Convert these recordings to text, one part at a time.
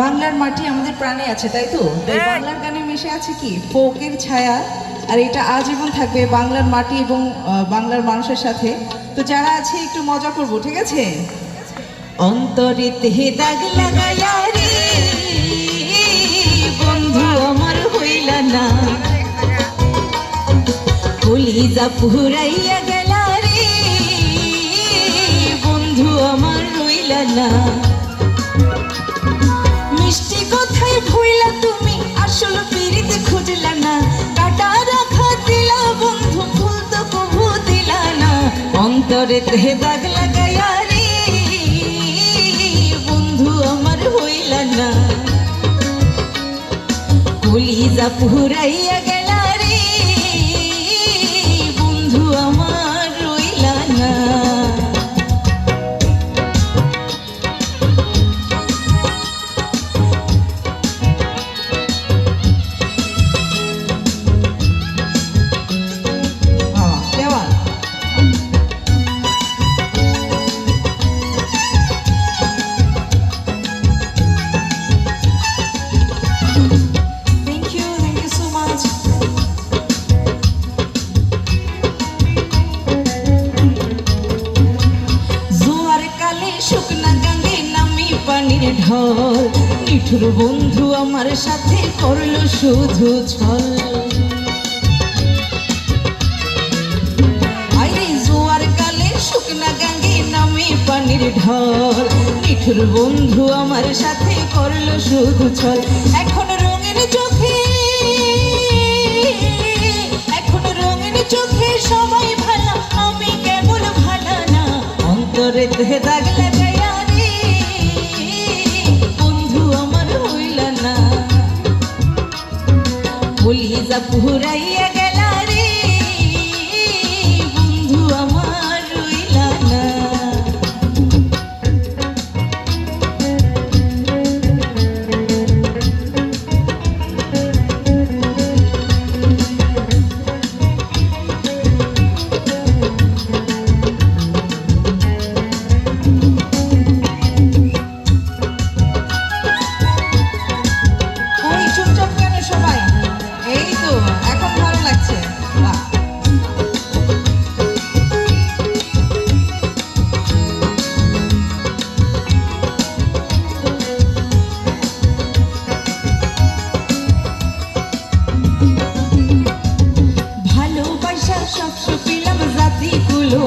বাংলার মাটি আমাদের প্রাণে আছে তাই তো? তাই বাংলার গানে মিশে আছে কি? ফোকের ছায়া আর এটা আজীবন থাকবে বাংলার মাটি এবং বাংলার মানুষের সাথে। তো যারা আছে একটু মজা করব ঠিক আছে? অন্তরিতে দাগ লাগাইয়া রে বন্ধু আমার হইলা না। কলিজা পুরাইয়া গেলা রে বন্ধু আমার রইলা না। কথায় তুমি, আসল পিড়িতে খুঁজলা না। কাটা রাখা দিলা, বন্ধু ফুল তো কবু দিলা না। অন্তরে তে দাগ লাগাইয়া রে, বন্ধু আমার হইলা না। কলিজা পুরাইয়া ঢল। নিঠুর বন্ধু আমার সাথে করল শুধু ছল। জোয়ার ঢল। নিঠুর বন্ধু আমার সাথে করল শুধু ছল। এখন রঙের চোখে, এখন রঙের চোখে সবাই ভালো, আমি কেমন ভালো না। অন্তরে দেহে দাগ কলিজা পুরাইয়া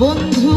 বন্ধু